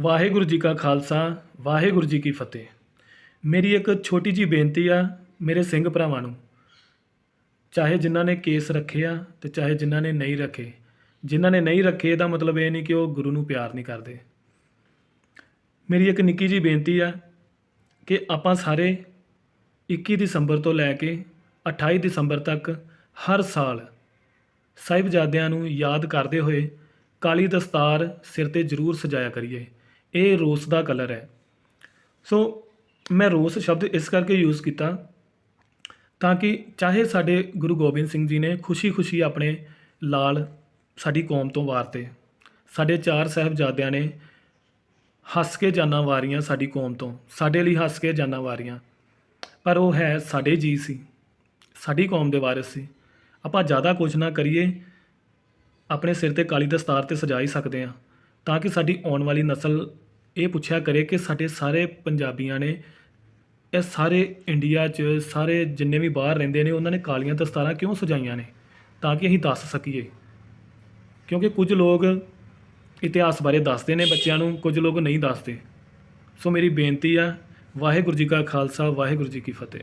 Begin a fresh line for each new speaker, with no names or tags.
ਵਾਹਿਗੁਰੂ ਜੀ ਕਾ ਖਾਲਸਾ, ਵਾਹਿਗੁਰੂ ਜੀ ਕੀ ਫਤਿਹ। ਮੇਰੀ ਇੱਕ ਛੋਟੀ ਜੀ ਬੇਨਤੀ ਆ ਮੇਰੇ ਸਿੰਘ ਭਰਾਵਾਂ ਨੂੰ। ਚਾਹੇ ਜਿਨ੍ਹਾਂ ਨੇ ਕੇਸ ਰੱਖੇ ਆ ਤੇ ਚਾਹੇ ਜਿਨ੍ਹਾਂ ਨੇ ਨਹੀਂ ਰੱਖੇ। ਜਿਨ੍ਹਾਂ ਨੇ ਨਹੀਂ ਰੱਖੇ ਇਹਦਾ ਮਤਲਬ ਇਹ ਨਹੀਂ ਕਿ ਉਹ ਗੁਰੂ ਨੂੰ ਪਿਆਰ ਨਹੀਂ ਕਰਦੇ। ਮੇਰੀ ਇੱਕ ਨਿੱਕੀ ਜੀ ਬੇਨਤੀ ਆ ਕਿ ਆਪਾਂ ਸਾਰੇ 21 ਦਸੰਬਰ ਤੋਂ ਲੈ ਕੇ 28 ਦਸੰਬਰ ਤੱਕ ਹਰ ਸਾਲ ਸਾਹਿਬਜ਼ਾਦਿਆਂ ਨੂੰ ਯਾਦ ਕਰਦੇ ਹੋਏ ਕਾਲੀ ਦਸਤਾਰ ਸਿਰ ਤੇ ਜ਼ਰੂਰ ਸਜਾਇਆ ਕਰੀਏ। ਇਹ ਰੋਸ ਦਾ ਕਲਰ ਹੈ। ਸੋ ਮੈਂ ਰੋਸ ਸ਼ਬਦ ਇਸ ਕਰਕੇ ਯੂਜ਼ ਕੀਤਾ ਤਾਂ ਕਿ ਚਾਹੇ ਸਾਡੇ ਗੁਰੂ ਗੋਬਿੰਦ ਸਿੰਘ ਜੀ ਨੇ ਖੁਸ਼ੀ-ਖੁਸ਼ੀ ਆਪਣੇ ਲਾਲ ਸਾਡੀ ਕੌਮ ਤੋਂ ਵਾਰਤੇ, ਸਾਡੇ ਚਾਰ ਸਾਹਿਬਜ਼ਾਦਿਆਂ ਨੇ ਹੱਸ ਕੇ ਜਾਨਾਂ ਵਾਰੀਆਂ ਸਾਡੀ ਕੌਮ ਤੋਂ, ਸਾਡੇ ਲਈ ਹੱਸ ਕੇ ਜਾਨਾਂ ਵਾਰੀਆਂ। ਪਰ ਉਹ ਹੈ ਸਾਡੇ ਜੀ ਸੀ, ਸਾਡੀ ਕੌਮ ਦੇ ਵਾਰਿਸ ਸੀ। ਆਪਾਂ ਜ਼ਿਆਦਾ ਕੁਝ ਨਾ ਕਰੀਏ, ਆਪਣੇ ਸਿਰ ਤੇ ਕਾਲੀ ਦਸਤਾਰ ਤੇ ਸਜਾ ਹੀ ਸਕਦੇ ਆ ਤਾਂ ਕਿ ਸਾਡੀ ਆਉਣ ਵਾਲੀ ਨਸਲ ਇਹ ਪੁੱਛਿਆ ਕਰੇ ਕਿ ਸਾਡੇ ਸਾਰੇ ਪੰਜਾਬੀਆਂ ਨੇ, ਇਹ ਸਾਰੇ ਇੰਡੀਆ 'ਚ ਸਾਰੇ ਜਿੰਨੇ ਵੀ ਬਾਹਰ ਰਹਿੰਦੇ ਨੇ, ਉਹਨਾਂ ਨੇ ਕਾਲੀਆਂ ਦਸਤਾਰਾਂ ਕਿਉਂ ਸਜਾਈਆਂ ਨੇ? ਤਾਂ ਕਿ ਅਸੀਂ ਦੱਸ ਸਕੀਏ। ਕਿਉਂਕਿ ਕੁਝ ਲੋਕ ਇਤਿਹਾਸ ਬਾਰੇ ਦੱਸਦੇ ਨੇ ਬੱਚਿਆਂ ਨੂੰ, ਕੁਝ ਲੋਕ ਨਹੀਂ ਦੱਸਦੇ। ਸੋ ਮੇਰੀ ਬੇਨਤੀ ਆ, ਵਾਹਿਗੁਰੂ ਜੀ ਕਾ ਖਾਲਸਾ, ਵਾਹਿਗੁਰੂ ਜੀ ਕੀ ਫਤਿਹ।